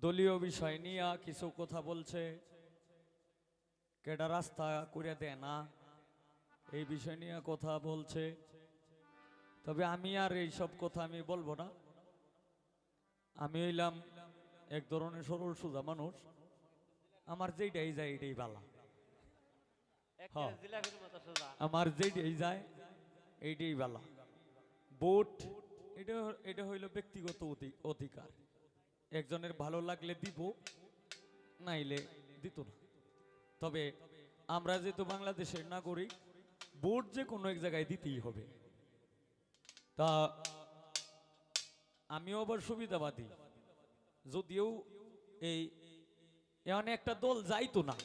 দলীয় বিষয় নিয়ে কিছু কথা বলছে। কেডা রাস্তা করে দেয় না। এই বিষয় নিয়ে কথা বলছে। তবে আমি আর এইসব কথা আমি বলব না। আমি হইলাম এক ধরনের সরল সোজা মানুষ। আমার যেইটাই যায় এটাই বালা হ্যাঁ। আমার যেইটাই যায় এইটাই বালা ভোট এটা এটা হইল ব্যক্তিগত অধি- অধিকার। একজনের ভালো লাগলে দিব, নাইলে দিত না। তবে আমরা যেহেতু বাংলাদেশের নাগরিক, ভোট যে কোনো এক জায়গায় দিতেই হবে। তা আমিও আবার সুবিধাবাদী। যদিও এই এমন একটা দল যাইতো না।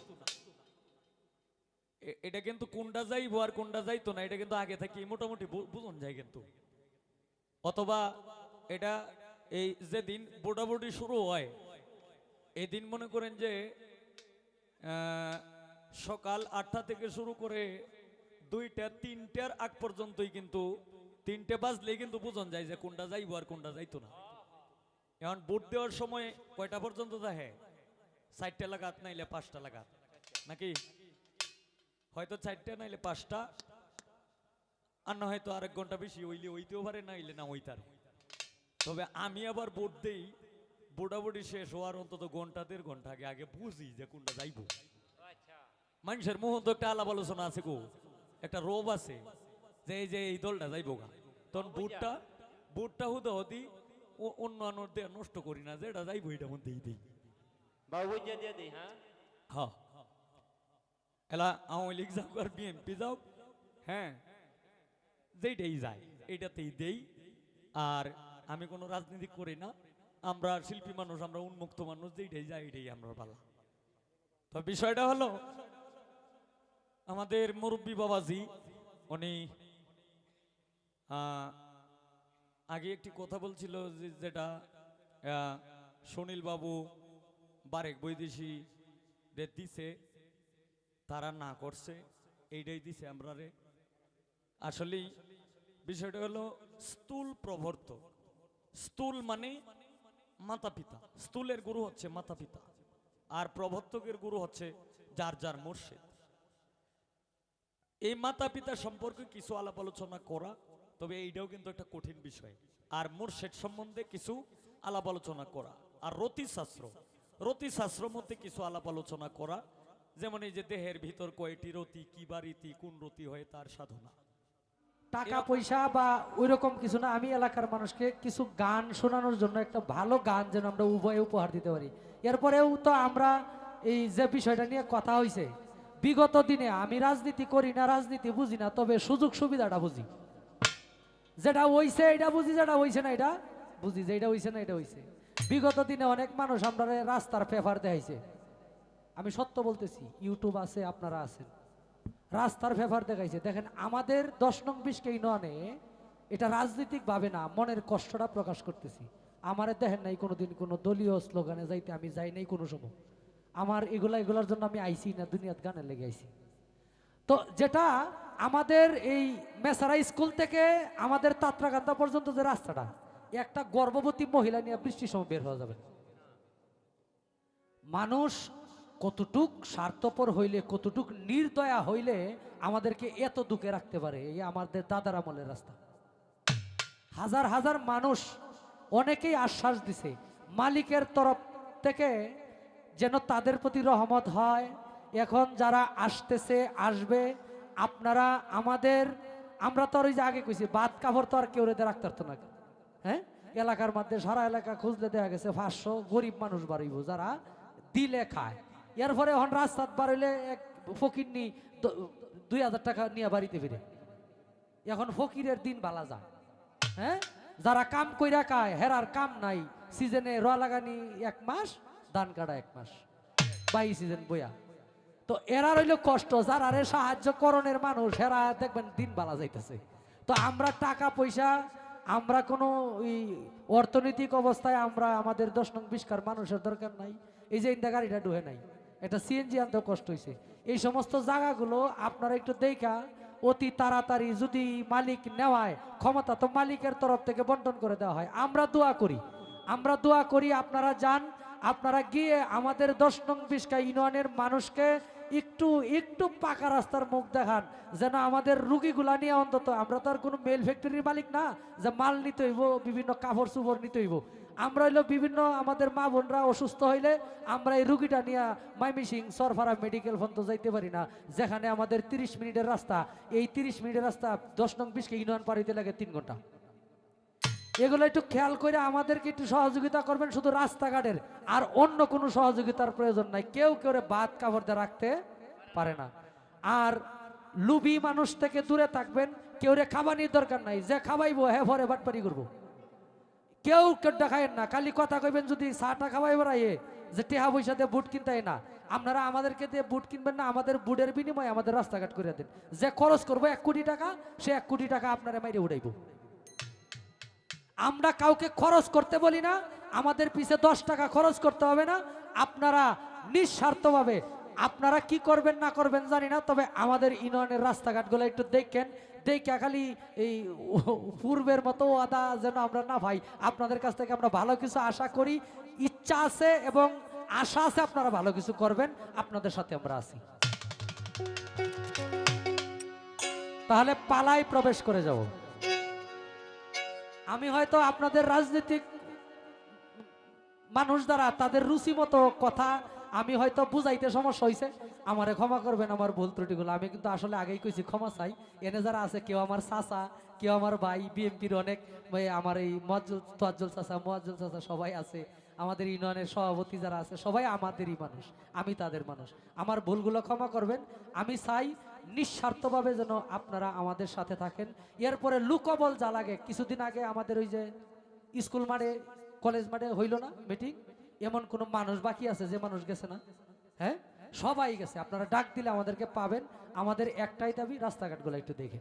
এটা কিন্তু কোনটা যাইবো আর কোনটা যাইতো না, এটা কিন্তু আগে থেকে মোটামুটি বুঝন যায় কিন্তু। অথবা এটা এই যেদিন বোটাবুটি শুরু হয়, এদিন মনে করেন যে সকাল আটটা থেকে শুরু করে দুইটা, তিনটার আগ পর্যন্তই কিন্তু তিনটে বাজলেই কিন্তু বুঝন যায় যে কোনটা যাইবো আর কোনটা যাইতো না। এখন ভোট দেওয়ার সময় কয়টা পর্যন্ত দেখে চারটে লাগাত নাইলে পাঁচটা লাগাত। নাকি? হয়তো চারটে নাইলে পাঁচটা। আর না হয়তো আরেক ঘণ্টা বেশি হইলে হইতেও পারে না হইলে না হইতারে তবে আমি আবার ভোট দেই। বোটাবুটি শেষ হওয়ার অন্তত ঘণ্টা দেড় ঘণ্টা আগে আগে বুঝি যে কোনটা যাইবো। আচ্ছা। মানুষের মুহ তো একটা আলাপ আলোচনা আছে গো। একটা রোব আছে যে এই যে এই দলটা যাইবো গা। তখন বুটটা বুটটা হুদা ও অন্য আনোর দিয়ে নষ্ট করি না যে এটা যাইবো এটা মধ্যেই দিই। বাবু দিয়ে দিই হ্যাঁ? হ্যাঁ। এলা আওয়ামী লীগ যাও আর বিএনপি যাও। হ্যাঁ যেইটাই যায় এইটাতেই দেই। আর আমি কোনো রাজনীতি করি না। আমরা শিল্পী মানুষ, আমরা উন্মুক্ত মানুষ, যেইটাই যাই এটাই আমরা ভালো তো বিষয়টা হলো, আমাদের মুরব্বী বাবাজি, উনি আগে একটি কথা বলছিল যে, যেটা সুনীল বাবু বারেক বৈদেশি রে দিছে, তারা না করছে, এইটাই দিছে আমরা রে। আসলেই বিষয়টা হলো, স্থূল প্রবর্তক। স্থূল মানে মাতা পিতা। স্থূলের গুরু হচ্ছে মাতা পিতা। আর প্রবর্তকের গুরু হচ্ছে যার যার মোর্শেদ। এই মাতা পিতা সম্পর্কে কিছু আলাপ আলোচনা করা, তবে এইটাও কিন্তু একটা কঠিন বিষয়। আর মোর্শেদ সম্বন্ধে কিছু আলাপ আলোচনা করা। আর রতিশাস্ত্র রতিশাস্ত্র মধ্যে কিছু আলাপ আলোচনা করা। যেমন এই যে দেহের ভিতর কয়টি রতি, কি বা রীতি, কোন রতি হয় তার সাধনা। টাকা পয়সা বা ওইরকম কিছু না আমি এলাকার মানুষকে কিছু গান শোনানোর জন্য একটা ভালো গান যেন আমরা উভয়ে উপহার দিতে পারি। এরপরেও তো আমরা এই যে বিষয়টা নিয়ে কথা হয়েছে বিগত দিনে আমি রাজনীতি করি না রাজনীতি বুঝি না তবে সুযোগ সুবিধাটা বুঝি। যেটা হইছে এটা বুঝি যেটা হইছে না এটা বুঝি যে এটা হইছে না এটা হইছে। বিগত দিনে অনেক মানুষ আমরা রাস্তার পেপার দেখাইছে। আমি সত্য বলতেছি ইউটিউব আছে আপনারা আছেন। রাস্তার ফেভার দেখাইছে। দেখেন, আমাদের দশ নং বিশকে ননে এটা রাজনৈতিক ভাবে না, মনের কষ্টটা প্রকাশ করতেছি। আমারে দেখেন নাই কোনোদিন কোনো দলীয় স্লোগানে যাইতে আমি যাই নাই কোনো সময়। আমার এগুলা, এগুলার জন্য আমি আইছি না, দুনিয়াত গানে লেগে আইছি। তো যেটা আমাদের এই মেসারা স্কুল থেকে আমাদের তাত্রাকান্দা পর্যন্ত যে রাস্তাটা, একটা গর্ভবতী মহিলা নিয়ে বৃষ্টির সময় বের হওয়া যাবে। মানুষ কতটুক স্বার্থপর হইলে, কতটুক নির্দয়া হইলে আমাদেরকে এত দুঃখে রাখতে পারে? এই আমাদের দাদার আমলের রাস্তা। হাজার হাজার মানুষ অনেকেই আশ্বাস দিছে, মালিকের তরফ থেকে যেন তাদের প্রতি রহমত হয়। এখন যারা আসতেছে, আসবে, আপনারা আমাদের, আমরা তো আর ওই যে আগে কইছি, বাদ কাপড় তো আর কেউ রেতে রাখতে পারতো না। হ্যাঁ? এলাকার মধ্যে সারা এলাকা খুঁজলে দেখা গেছে পাঁচশো গরিব মানুষ বাড়িব, যারা দিলে খায়। এর পরে এখন রাস্তাত বাড়িলে এক ফকির নি দুই হাজার টাকা নিয়ে বাড়িতে ফিরে। এখন ফকিরের দিন বালা যায়। হ্যাঁ? যারা কাম কইরা খায়, হেরার কাম নাই। সিজনে র লাগানি এক মাস, ধান কাটা এক মাস। বাই সিজন বইয়া। তো এরা রইল কষ্ট, যারা রে সাহায্য করণের মানুষ এরা দেখবেন দিন বালা যাইতেছে। তো আমরা টাকা পয়সা, আমরা কোনো ওই অর্থনৈতিক অবস্থায় আমরা আমাদের দশ নং বিষ্কার মানুষের দরকার নাই। এই যে ইন্দা গাড়িটা ডুহে নাই। এটা সিএনজি আনতে কষ্ট হয়েছে এই সমস্ত জায়গাগুলো আপনারা একটু দেখা, অতি তাড়াতাড়ি যদি মালিক নেওয়ায়, ক্ষমতা তো মালিকের তরফ থেকে বন্টন করে দেওয়া হয়। আমরা দোয়া করি। আমরা দোয়া করি আপনারা যান, আপনারা গিয়ে আমাদের দশ নং বিশকা ইউনিয়নের মানুষকে একটু একটু পাকা রাস্তার মুখ দেখান, যেন আমাদের রুগীগুলা নিয়ে অন্তত, আমরা তো আর কোনো মেল ফ্যাক্টরির মালিক না, যে মাল নিতে হইব, বিভিন্ন কাপড় চুপড় নিতে হইব। আমরা হইল বিভিন্ন আমাদের মা বোনরা অসুস্থ হইলে আমরা এই রুগীটা নিয়ে মাইমিসিং সরফারা মেডিকেল ফোন তো যাইতে পারি না। যেখানে আমাদের তিরিশ মিনিটের রাস্তা, এই তিরিশ মিনিটের রাস্তা দশ নং বিশকে ইউনিয়ন পারিতে লাগে তিন ঘণ্টা। এগুলো একটু খেয়াল করে আমাদেরকে একটু সহযোগিতা করবেন, শুধু রাস্তাঘাটের। আর অন্য কোনো সহযোগিতার প্রয়োজন নাই। কেউ কেউ বাদ কাপড় দিয়ে রাখতে পারে না। আর লুবি মানুষ থেকে দূরে থাকবেন, কেউ রে খাবানির দরকার নাই। যে খাবাইবো হ্যাঁ ভরে বাটপারি করব। কেউ কেউ দেখায়েন না, খালি কথা কইবেন যদি চাটা খাওয়াই বেড়াইয়ে, যে টেহা পয়সা দিয়ে বুট কিনতে হয় না। আপনারা আমাদেরকে দিয়ে বুট কিনবেন না, আমাদের বুটের বিনিময়ে আমাদের রাস্তাঘাট করে দেন। যে খরচ করব এক কোটি টাকা, সে এক কোটি টাকা আপনারা মাইরে উড়াইবো। আমরা কাউকে খরচ করতে বলি না, আমাদের পিছে দশ টাকা খরচ করতে হবে না, আপনারা নিঃস্বার্থভাবে আপনারা কি করবেন, না করবেন জানি না, তবে আমাদের ইউনিয়নের রাস্তাঘাটগুলো একটু দেখেন। দেখে খালি এই পূর্বের মতো আদা যেন আমরা না ভাই। আপনাদের কাছ থেকে আমরা ভালো কিছু আশা করি, ইচ্ছা আছে এবং আশা আছে আপনারা ভালো কিছু করবেন। আপনাদের সাথে আমরা আছি। তাহলে পালায় প্রবেশ করে যাব। আমি হয়তো আপনাদের রাজনৈতিক মানুষ দ্বারা তাদের রুচি মতো কথা আমি হয়তো বুঝাইতে সমস্যা হয়েছে আমারে ক্ষমা করবেন আমার ভুল ত্রুটিগুলো। আমি কিন্তু আসলে আগেই কইছি, ক্ষমা চাই। এনে যারা আছে, কেউ আমার চাচা, কেউ আমার ভাই, বিএনপির অনেক আমার এই মজ্জুল তোয়াজ্জুল চাচা, মোয়াজ্জুল চাচা সবাই আছে। আমাদের ইউনিয়নের সভাপতি যারা আছে, সবাই আমাদেরই মানুষ। আমি তাদের মানুষ। আমার ভুলগুলো ক্ষমা করবেন। আমি চাই নিঃস্বার্থভাবে যেন আপনারা আমাদের সাথে থাকেন। এরপরে লুকবল যা লাগে। কিছুদিন আগে আমাদের ওই যে স্কুল মাঠে, কলেজ মাঠে হইল না মিটিং? এমন কোনো মানুষ বাকি আছে যে মানুষ গেছে না? হ্যাঁ? সবাই গেছে। আপনারা ডাক দিলে আমাদেরকে পাবেন। আমাদের একটাই দাবি, রাস্তাঘাটগুলো একটু দেখে